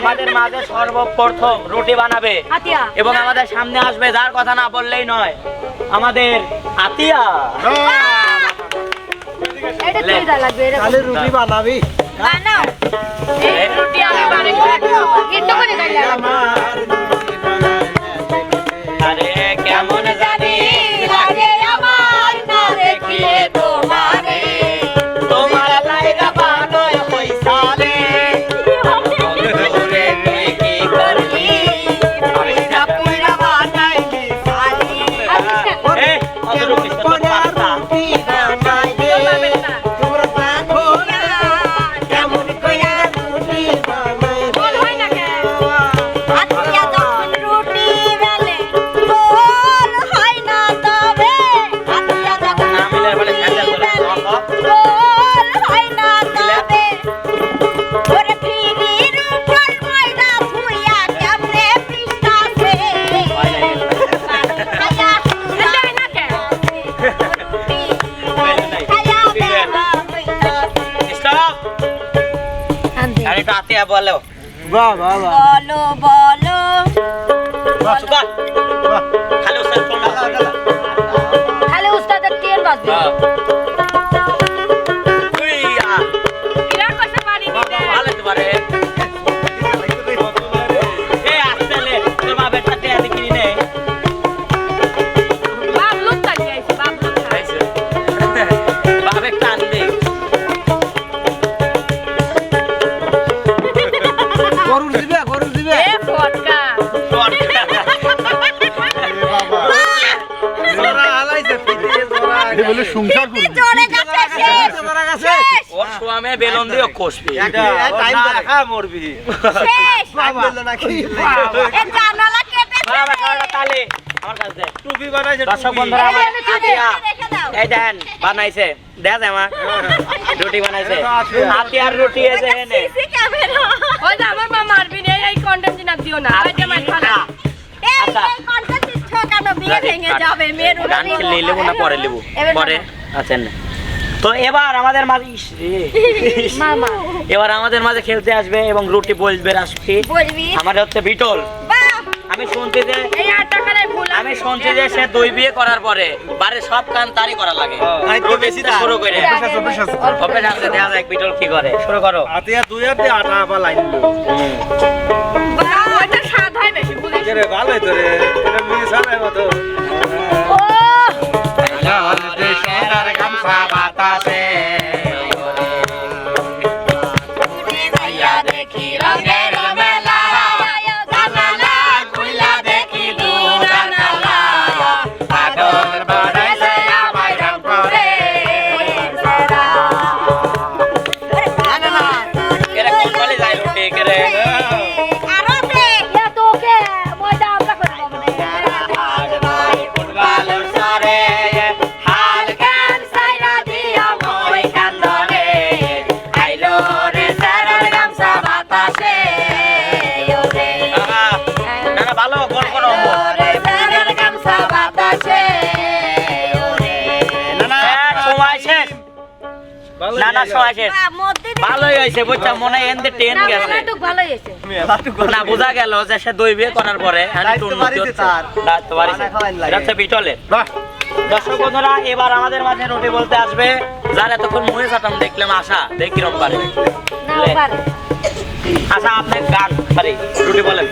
আমাদের মাঝে সর্বপ্রথম রুটি বানাবে। এবং আমাদের সামনে আসবে যার কথা না বললেই নয় আমাদের আতিয়া। এটা তুই লাগবে এটা রুটি বানাবি। বানাও। বানাই একটু করে বাহ বাহ বাহ। বলো বলো। খালি উস্তাদের তীর বাজবে? এটা বলে সংসার করবি। জোরে গেছে শেষ। জোড়া গেছে ওর সোয়ামে বেলন দিও কষবি টাইম দেখা মরবি। শেষ। বাবা নাকি? এ জানালা কেটে বাবা কাটা তালে। আমার কাছে দে। টুপি বানাইছে দর্শক। বন্ধুরা আমার এই দেন বানাইছে। দেখা যায় আমার রুটি বানাইছে। আতিয়ার রুটি এই যে এনে। CC camera. ওই আমার মা মারবি নে এই কন্টেন্ট জিনা দিও না। এই আচ্ছা। এই কন্টেন্ট দিচ্ছ কেন বিয়ে ভেঙে যাবে? মেয়ের গান খেলে লেবু না পরে লেবু পরে আছেন তো এবার আমাদের মাঝে ইস রে। মামা। এবার আমাদের মাঝে খেলতে আসবে এবং রুটি বলবে আসবে বলবি? আমার হচ্ছে বিটল। আমি শুনছি যে আমি শুনছি যে সে দুই বিয়ে করার পরে বাড়ি সব কান তারই করা লাগে। বেশি তার। শুরু করে। দেখা যাক বিটল কি করে। শুরু করো। হাতিয়া দুই হাতে আটা বা লাইন রে ভালোই তো রে। এটা মিস হয় মতো। গামছা বাতাসে। না না সময় শেষ ভালোই হয়েছে বুঝছা? মনে এনতে টেন গেছে। না বোঝা গেল যে সে দই বিয়ে করার পরে বিটলের। বাহ। দর্শক বন্ধুরা এবার আমাদের মাঝে রুটি বলতে আসবে যার এতক্ষণ মুহে চাটাম দেখলাম আশা দেখ কিরম পারে। আশা আপনি গান পারি রুটি বলেন।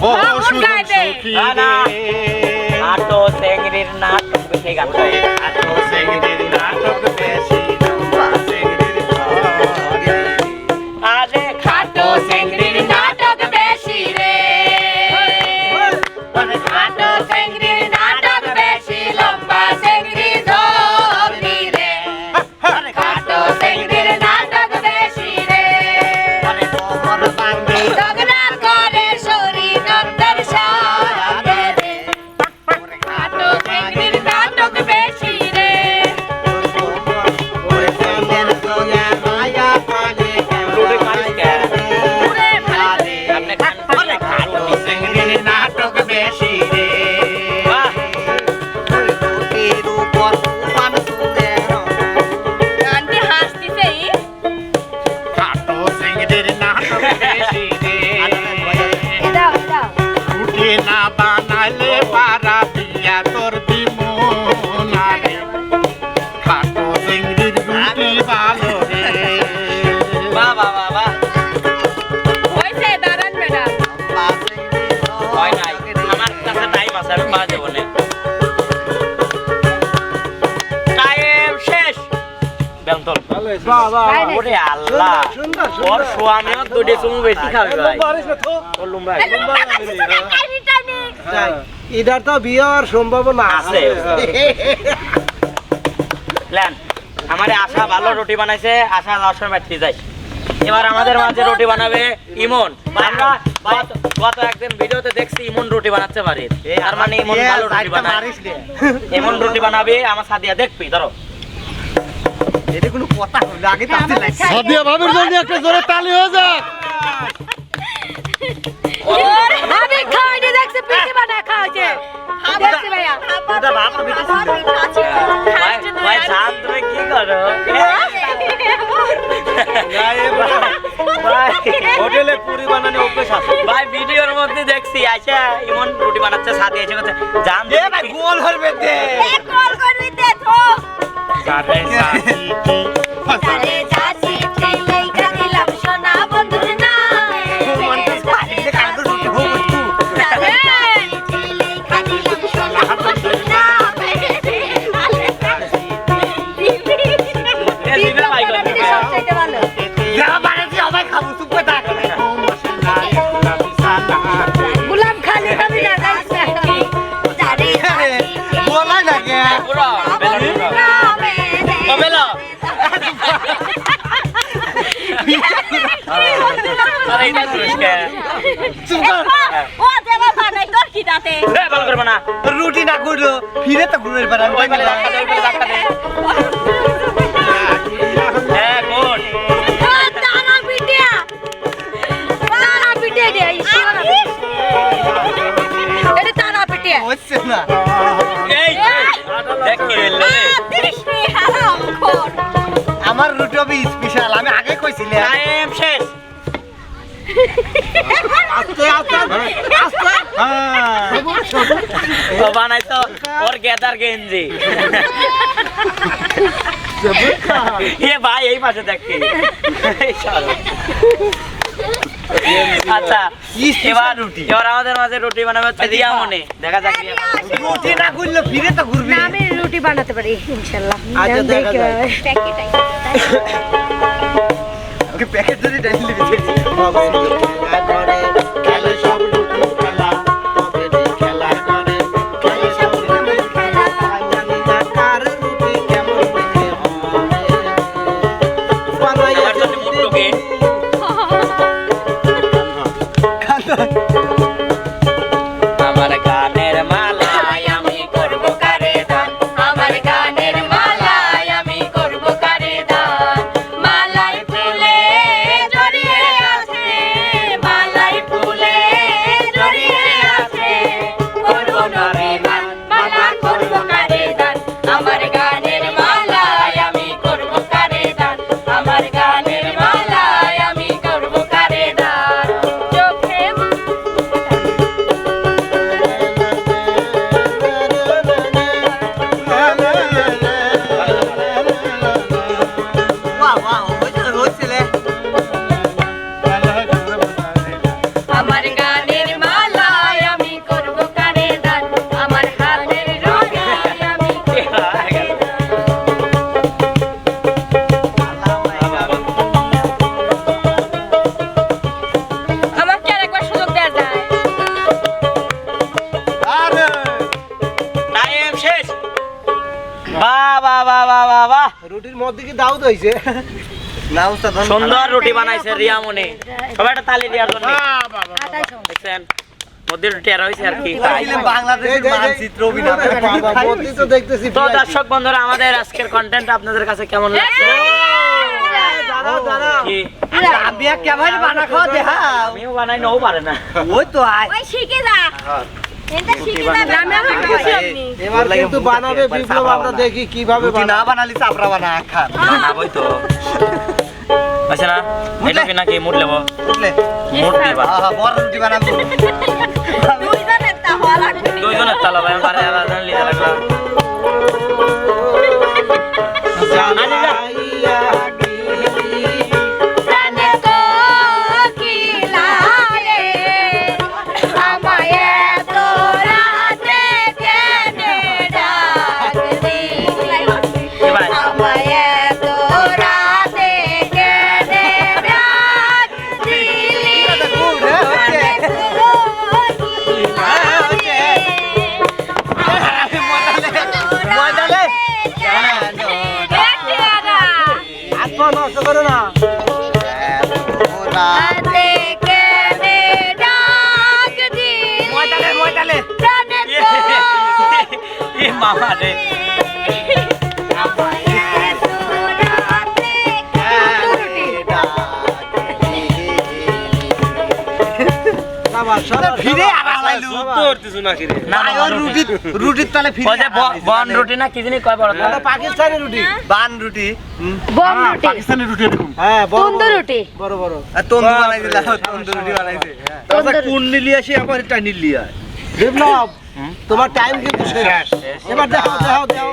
বহু হ্যাঁ, সখী না, না। আটো চেংড়ির নাট সেই গান গাই। আতো সেঙ্গির নাটক বেশি লম্বা পারা বিয়া তোর দিমুনা রে খাটো সিংড়ির রুটি ভালো রে। বাহ বাহ বাহ বাহ দাঁড়ান ম্যাডাম হয় নাই। আমার কাছে টাইম আছে আমি বাজে বলে টাইম শেষ। বেন্তল ভালো হয়েছে। তাই নাকি? ওরে আল্লাহ। ওর সোয়ামিও দুটি চুমু বেশি খাবে ভাই। পারিস না তো ওর লুম্বা হ্যাঁ। এটার তো বিয়ের সম্ভাবনা আছে। প্ল্যান আমারে আশা ভালো রুটি বানাইছে আশা যাওয়ার সময় ব্যাটারি যাই। এবার আমাদের মাঝে রুটি বানাবে ইমন। আমরা গত- একদিন ভিডিওতে দেখছি ইমন রুটি বানাচ্ছে পারে তার মানে ইমন ভালো রুটি বানায়। ইমন রুটি বানাবে আমার সাদিয়া দেখবি ধরো। এটা কোনো কথা হলো আগে তো আসতে সাদিয়া ভাবির জন্য একটা জোরে তালি হয়ে যাক আমি খাওয়াইনি দেখছি পিঠে বানায় খাওয়াইছে। দেখছি ভাইয়া। ওটা বাবা বেটা ভাই ভাই জান তুমি কি করো গায়ে ভাই হোটেলে পুরি বানানো অভ্যেস আছে। ভাই ভিডিওর মধ্যে দেখছি আচ্ছা ইমন রুটি বানাচ্ছে সাদিয়া এসে করছে জান এ ভাই গোল হরবে দে। কল করবি দে তো সবচাইতে ভালো গুলাম খালি কবি না গাইছে না কে বেলা পুরো। ও বেলা আরে এটা ও দেবা বানাই তোর কি দাতে এ ভালো করবে না রুটি না গুলো ফিরে তো গুলের পারে আমি ধাক্কা দে ধাক্কা দে হবে স্পেশাল আমি আগে কইছিলাম। টাইম শেষ। আস্তে আস্তে আস্তে ও বানাইছো ওর গেদার গেঞ্জি। এ ভাই এই পাশে দেখি। আচ্ছা এবার রুটি। এবার আমাদের মাঝে রুটি বানাবে হচ্ছে মনে দেখা যাক। রুটি না গুললে ফিরে তো ঘুরবি। রুটি বানাতে পারি ইনশাআল্লাহ আচ্ছা, দেখা যায়। প্যাকেট ওকে প্যাকেট ধরে ডাইল দিবি। খেলে সব বাহ বাহ বাহ বাহ বাহ বাহ রুটির মধ্যে কি দাউদ হইছে না উস্তাদ সুন্দর রুটি বানাইছে রিয়া মনে সবাই একটা তালি দেওয়ার জন্য দেখছেন দর্শক বন্ধুরা আমাদের আজকের কন্টেন্ট আপনাদের কাছে কেমন লাগছে আমিও বানাই নও পারে না ওই তো আয় শিখে যা এবার কিন্তু বানাবে বিপ্লব আমরা দেখি কীভাবে না বানালি চাপড়া বানা খান। বানাবোই তো। আছে না এটা কি নাকি মুট লেবো মুট দিবা আহা, বড় রুটি বানাবো। দুইজনের তালা ভাই আমার আলাদা লিয়ে রাখলাম এ মামা রে? সাবাস, সাবাস, ফিরে রুটির তলে ফিরে। বন রুটি না কি কয় বড় পাকিস্তানি রুটি। বান রুটি। বম রুটি। পাকিস্তানি রুটি হ্যাঁ বড় রুটি। বড় বড়। আর তন্দুর বানাই দিলা তন্দুর রুটি বানাইছে। কোন নিলি আসি আবার এটা নিলি আয় তোমার টাইম কিন্তু শেষ। এবার দেখো দেখো দেখো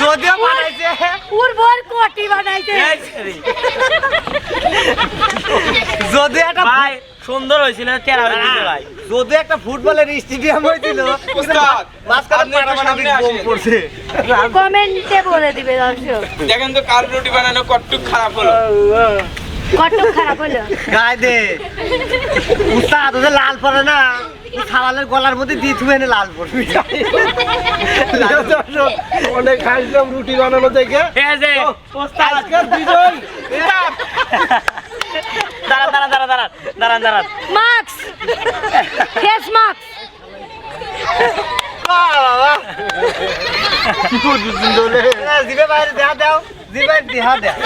যদিও বানাইছে। কোটি যদি একটা ভাই সুন্দর হয়েছিল তেরা ভাই। যদি একটা ফুটবলের স্টেডিয়াম হয়েছিল কমেন্টে বলে দিবে দর্শক। দেখেন তো কার রুটি বানানো কটটুক খারাপ হলো। কটক খারাপ হলো। গায়ে দে। উস্তাদ ওদের লাল পড়ে না খাওয়ালের গলার মধ্যে দিয়ে তুমি এনে লাল পড়বি দর্শক, অনেক হাসলাম রুটি বানানো দেখে। ঠিক আজকের বিজয়। দাঁড়ান দাঁড়ান দাঁড়ান দাঁড়ান দাঁড়ান দাঁড়ান। মাস্ক ফেস মাস্ক জিবে বাইরে দেখা দাও জিবে দেখা দেও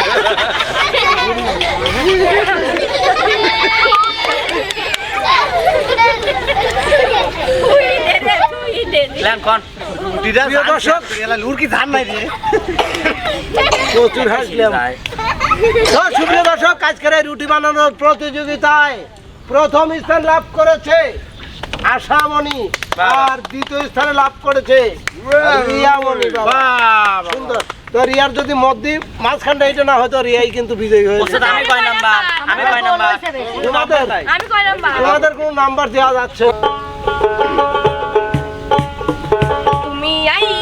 কি ধান নাই রে প্রচুর হাসলাম দর্শক আজকের এই রুটি বানানোর প্রতিযোগিতায় প্রথম স্থান লাভ করেছে আশামণি আর দ্বিতীয় স্থানে লাভ করেছে রিয়ামণি বাবা। সুন্দর। তো রিয়ার যদি মত দিই মাঝখানটা এটা না হয়তো রিয়াই কিন্তু বিজয়ী হয়েছে আমি কয় নাম্বার? আমি কয় নাম্বার? তোমাদের? আমি কয় নাম্বার? তোমাদের কোনো নাম্বার দেওয়া যাচ্ছে? তুমি আইবা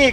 এই